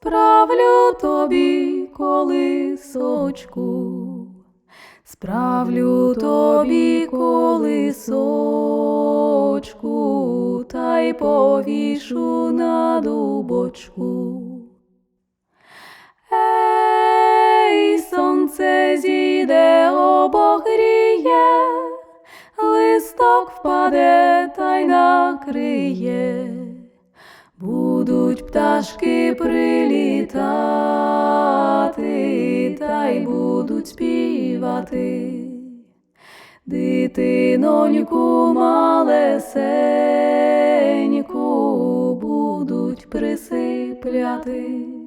справлю тобі колисочку, справлю тобі колисочку, та й повішу на дубочку. Ей, сонце зійде, обогріє, листок впаде та й накриє, будуть пташки прилітати, та й будуть співати. Дитиноньку малесеньку будуть присипляти.